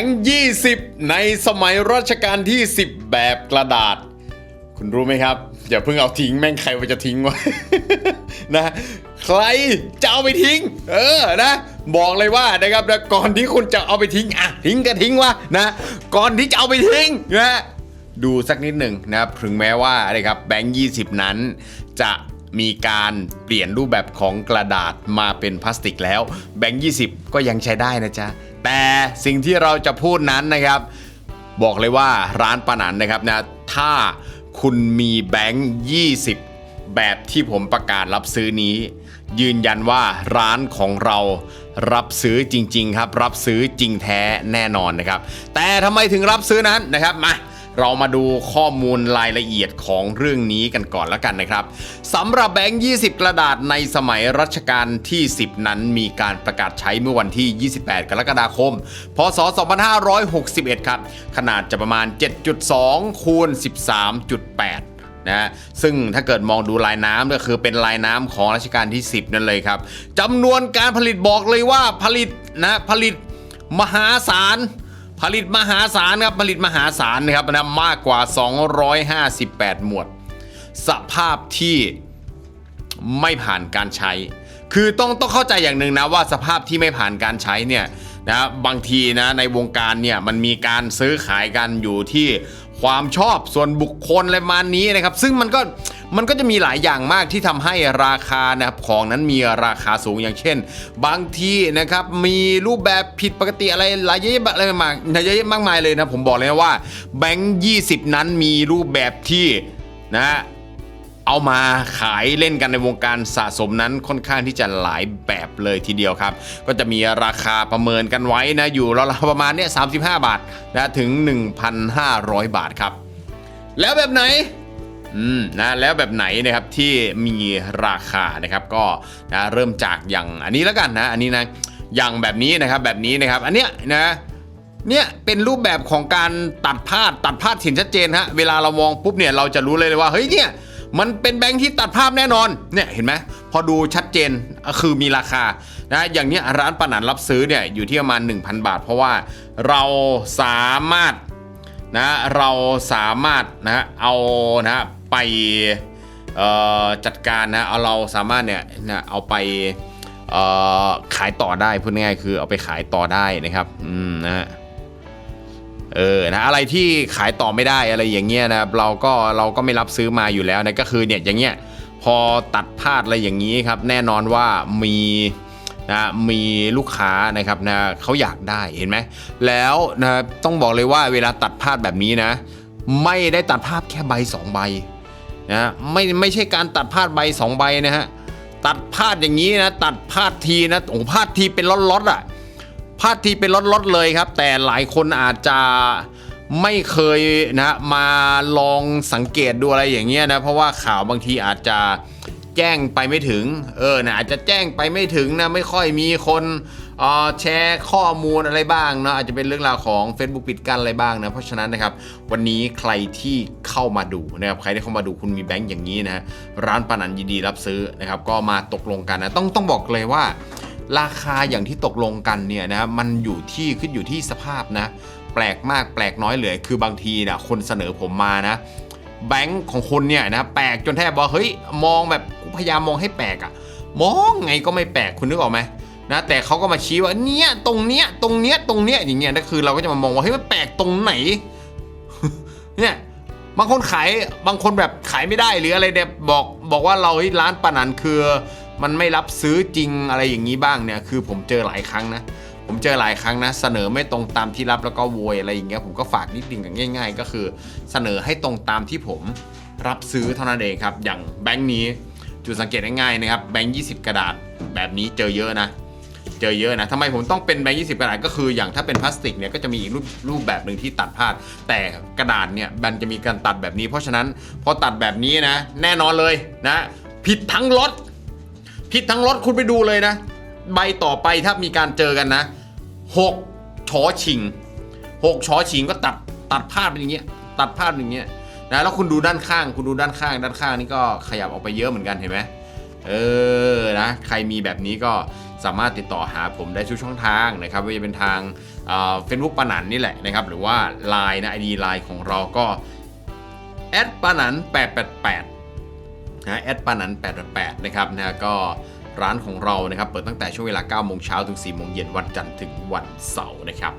งค์20 ในสมัยรัชกาลที่ 10 แบบกระดาษ คุณรู้ไหมครับ อย่าเพิ่งเอาทิ้งแม่งใครว่าจะทิ้งว้นะใครจะเอาไปทิ้ง เออนะบอกเลยว่านะครับนะก่อนที่คุณจะเอาไปทิ้งอะทิ้งก็ทิ้งวะนะก่อนที่จะเอาไปทิ้งนะดูสักนิดหนึ่งนะครับถึงแม้ว่านะครับแบงค์20 นั้นจะ มีการเปลี่ยนรูปแบบของกระดาษมาเป็นพลาสติกแล้ว แบงค์20 ก็ยังใช้ได้นะจ๊ะ แต่สิ่งที่เราจะพูดนั้นนะครับ บอกเลยว่าร้านปานันนะครับนะ ถ้าคุณมีแบงค์20 แบบที่ผมประกาศรับซื้อนี้ ยืนยันว่าร้านของเรารับซื้อจริง ๆ ครับ รับซื้อจริงแท้แน่นอนนะครับ แต่ทำไมถึงรับซื้อนั้นนะครับมา เรามาดูข้อมูลรายละเอียดของเรื่องนี้กันก่อนแล้วกันนะครับสำหรับแบงค์20 กระดาษในสมัยรัชกาลที่ 10 นั้นมีการประกาศใช้เมื่อวันที่ 28 กรกฎาคม พศ 2561 ครับ ขนาดจะประมาณ 7.2 คูณ 13.8นะฮะซึ่งถ้าเกิดมองดูลายน้ำก็คือเป็นลายน้ำของรัชกาลที่ 10 นั่นเลยครับจำนวนการผลิตบอกเลยว่าผลิตนะผลิตมหาศาล ผลิตมหาศาลครับผลิตมหาศาลนะครับนะมากกว่า 258 หมวด สภาพที่ไม่ผ่านการใช้ คือต้องต้องเข้าใจอย่างหนึ่งนะว่าสภาพที่ไม่ผ่านการใช้เนี่ยนะบางทีนะในวงการเนี่ยมันมีการซื้อขายกันอยู่ที่ความชอบส่วนบุคคลอะไรมานี้นะครับ ซึ่งมันก็ มันก็จะมีหลายอย่างมากที่ทำให้ราคานะครับของนั้นมีราคาสูงอย่างเช่น บางทีนะครับมีรูปแบบผิดปกติอะไรหลายเยอะอะไรมากเยอะแยะมากมายเลยนะผมบอกเลยนะว่าแบงค์20นั้นมีรูปแบบที่นะเอามาขายเล่นกันในวงการสะสมนั้นค่อนข้างที่จะหลายแบบเลยทีเดียวครับ ก็จะมีราคาประเมินกันไว้นะอยู่ราวๆประมาณเนี้ย35 บาทนะถึง 1,500 บาทครับ แล้วแบบไหน อืมนะแล้วแบบไหนนะครับที่มีราคานะครับก็นะเริ่มจากอย่างอันนี้แล้วกันนะอันนี้นะอย่างแบบนี้นะครับแบบนี้นะครับ อันเนี้ยนะเนี่ยเป็นรูปแบบของการตัดพาดตัดพาดเห็นชัดเจนฮะเวลาเรามองปุ๊บเนี่ยเราจะรู้เลยว่าเฮ้ยเนี่ยมันเป็นแบงค์ที่ตัดภาพแน่นอนเนี่ยเห็นไหมพอดูชัดเจนคือมีราคานะอย่างเนี้ยร้านปนันรับซื้อเนี่ยอยู่ที่ประมาณ 1,000 บาท เพราะว่าเราสามารถ นะเราสามารถนะเอานะไปจัดการนะเอาเราสามารถเนี่ยนะเอาไปขายต่อได้พูดง่ายๆคือเอาไปขายต่อได้นะครับอืมนะฮะเออนะอะไรที่ขายต่อไม่ได้อะไรอย่างเงี้ยนะครับเราก็เราก็ไม่รับซื้อมาอยู่แล้วนะก็คือเนี่ยอย่างเงี้ยพอตัดพลาดอะไรอย่างนี้ครับแน่นอนว่ามี นะมีลูกค้านะครับนะเขาอยากได้เห็นไหมแล้วนะต้องบอกเลยว่าเวลาตัดพลาดแบบนี้นะ ไม่ได้ตัดภาพแค่ใบสองใบนะไม่ไม่ใช่การตัดพาดใบสองใบนะฮะตัดพาดอย่างนี้นะตัดพาดทีนะโอ้พาดทีเป็นล็อตๆอะพาดทีเป็นล็อตๆเลยครับ แต่หลายคนอาจจะไม่เคยนะมาลองสังเกตดูอะไรอย่างเงี้ยนะเพราะว่าข่าวบางทีอาจจะ แจ้งไปไม่ถึง เออนะอาจจะแจ้งไปไม่ถึงนะไม่ค่อยมีคนอ่อแชร์ข้อมูลอะไรบ้างเนาะอาจจะเป็นเรื่องราวของ Facebook ปิดกั้นอะไรบ้างนะเพราะฉะนั้นนะครับวันนี้ใครที่เข้ามาดูนะครับใครที่เข้ามาดูคุณมีแบงค์อย่างนี้นะร้านปานันยินดีรับซื้อนะครับก็มาตกลงกันนะต้องต้องบอกเลยว่า ราคาอย่างที่ตกลงกันเนี่ยนะมันอยู่ที่ขึ้นอยู่ที่สภาพนะแปลกมากแปลกน้อยเลยคือบางทีนะคนเสนอผมมานะแบงค์ของคุณเนี่ยนะแปลกจนแทบว่าเฮ้ยมองแบบ พยายามมองให้แปลกอะมองไงก็ไม่แปลกคุณนึกออกไหมนะแต่เขาก็มาชี้ว่าเนี่ยตรงเนี้ยตรงเนี้ยตรงเนี้ยอย่างเงี้ยนั่นคือเราก็จะมามองว่าเฮ้ยมันแปลกตรงไหนเนี่ยบางคนขายบางคนแบบขายไม่ได้หรืออะไรเนี่ยบอกบอกว่าเราเฮ้ร้านปานันคือ มันไม่รับซื้อจริงอะไรอย่างนี้บ้างเนี่ยคือผมเจอหลายครั้งนะผมเจอหลายครั้งนะ เสนอไม่ตรงตามที่รับแล้วก็โวยอะไรอย่างเงี้ยผมก็ฝากนิดนึงกันง่าย ๆ ก็คือ เสนอให้ตรงตามที่ผมรับซื้อเท่านั้นเองครับ อย่างแบงค์นี้ จุดสังเกตง่ายๆนะครับแบงค์20กระดาษแบบนี้เจอเยอะนะ เจอเยอะนะทำไมผมต้องเป็นแบงค์20กระดาษก็คืออย่างถ้าเป็นพลาสติกเนี่ยก็จะมีอีกรูปรูปแบบหนึ่งที่ตัดพลาด แต่กระดาษเนี่ยมันจะมีการตัดแบบนี้ เพราะฉะนั้นพอตัดแบบนี้นะ แน่นอนเลยนะ ผิดทั้งรถผิดทั้งรถคุณไปดูเลยนะ ใบต่อไปถ้ามีการเจอกันนะหกชอชิงหกชอชิงก็ตัดตัดพลาดเป็นอย่างเงี้ยตัดพลาดเป็นอย่างเงี้ย นะแล้วคุณดูด้านข้าง คุณดูด้านข้าง ด้านข้างนี่ก็ขยับออกไปเยอะเหมือนกันเห็นไหมเออนะใครมีแบบนี้ก็สามารถติดต่อหาผมได้ทุกช่องทางนะครับไม่ว่าจะเป็นทางเฟซบุ๊กปานันนี่แหละนะครับหรือว่า Line นะ ID Line ของเราก็แอดปานัน888นะแอดปานัน888นะครับนะก็ร้านของเรานะครับเปิดตั้งแต่ช่วงเวลา9โมงเช้าถึง4โมงเย็นวันจันทร์ถึงวันเสาร์นะครับ